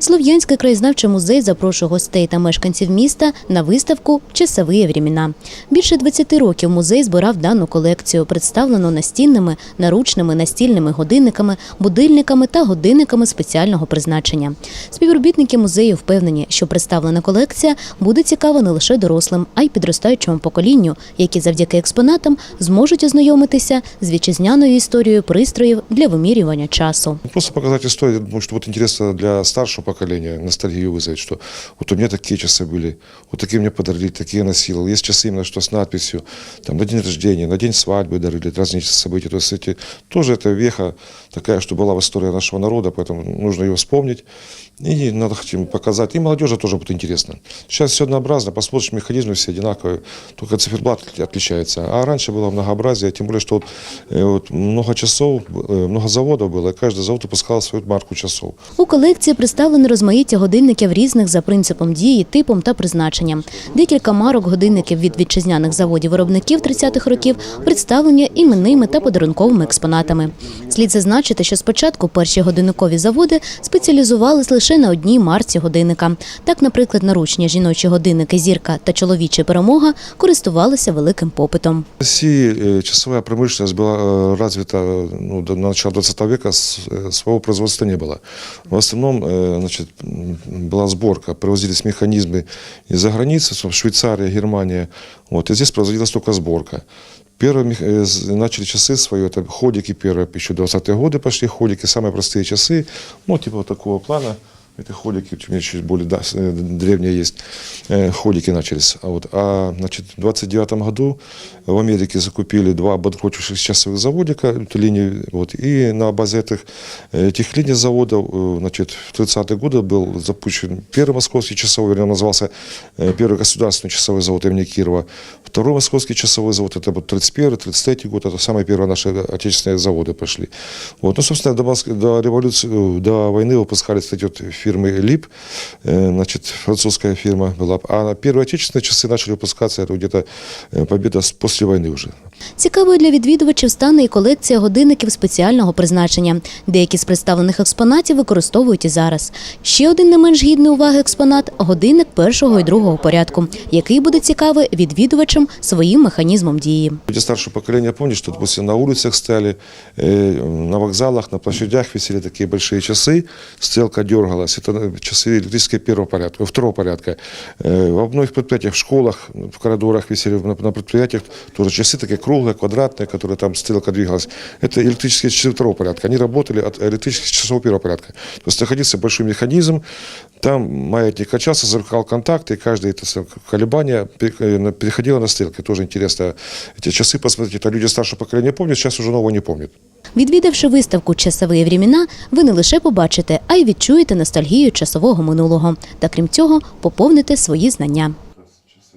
Слов'янський краєзнавчий музей запрошує гостей та мешканців міста на виставку Часові времена. Більше 20 років музей збирав дану колекцію, представлену настінними, наручними, настільними годинниками, будильниками та годинниками спеціального призначення. Співробітники музею впевнені, що представлена колекція буде цікава не лише дорослим, а й підростаючому поколінню, які завдяки експонатам зможуть ознайомитися з вітчизняною історією пристроїв для вимірювання часу. Просто показать историю, я думаю, что вот для старшего поколения ностальгию вызвать, что вот у меня такие часы были, вот такие мне подарили, такие я носил. Есть часы именно что с надписью, там, на день рождения, на день свадьбы дарили, разные события. То есть эти, тоже это веха такая, что была в истории нашего народа, поэтому нужно ее вспомнить. И надо хотим показать. И молодежи тоже будет интересно. Сейчас все однообразно, посмотришь, механизмы все одинаковые, только циферблат отличается. А раньше было многообразие, тем более, что вот, э, вот много часов, э, много заводов было, и каждый завод выпускал свою марку часов. У колекції представлено розмаїття годинників різних за принципом дії, типом та призначенням. Декілька марок годинників від вітчизняних заводів виробників 30-х років представлені іменними та подарунковими експонатами. Слід зазначити, що спочатку перші годинникові заводи спеціалізувались лише на одній марці годинника. Так, наприклад, наручні жіночі годинники Зірка та чоловіча перемога користувалися великим попитом. В России э, часовая промышленность была э, развита э, ну, до начала 20 века, с- э, своего производства не было. В основном э, значит, м, была сборка, привозились механизмы из-за границы, собственно, Швейцария, Германия, вот, и здесь производилась только сборка. Первые э, начали часы свои, это ходики первые, еще 20-е годы пошли ходики, самые простые часы, ну, типа вот такого плана. Это ходики, у меня чуть более да, э, древние есть, э, ходики начались. А, вот, а значит, в 29 году в Америке закупили два банкротивших часовых заводика, эту линию, вот, и на базе этих, этих линий заводов, значит, в 30-е годы был запущен первый московский часовой, он назывался первый государственный часовой завод имени Кирова, второй московский часовой завод, это вот 31-33 год, это самые первые наши отечественные заводы пошли. Вот, ну, собственно, до, Моск- до революции, э, до войны выпускались кстати, вот фирмы ЛИП, э, значит, французская фирма была. А первые отечественные часы начали выпускаться, это где-то э, победа с- после войны уже. Цікавою для відвідувачів стане і колекція годинників спеціального призначення. Деякі з представлених експонатів використовують і зараз. Ще один не менш гідний уваги експонат годинник першого і другого порядку, який буде цікавий відвідувачам своїм механізмом дії. Люди старшего поколения помнят, что, допустим, на улицах стояли, э, на вокзалах, на площадях висели такие большие часы, стрелка дергалась. Это э, часы электрические первого порядка, второго порядка. Э, во многих предприятиях, в школах, в коридорах висели, на, на предприятиях тоже часы такие круглые, квадратные, которые там стрелка двигалась. Это электрические часы второго порядка. Они работали от электрических часов первого порядка. То есть находился большой механизм, там маятник качался, замыкал контакты, и каждое это сам- колебание пере- э, на- переходило на стрелки. Тоже интересно. Эти часы посмотреть, это люди старшего поколения помнят, сейчас уже нового не помнят. Відвідавши виставку Часові времена, ви не лише побачите, а й відчуєте ностальгію часового минулого. Та крім цього, поповните свої знання.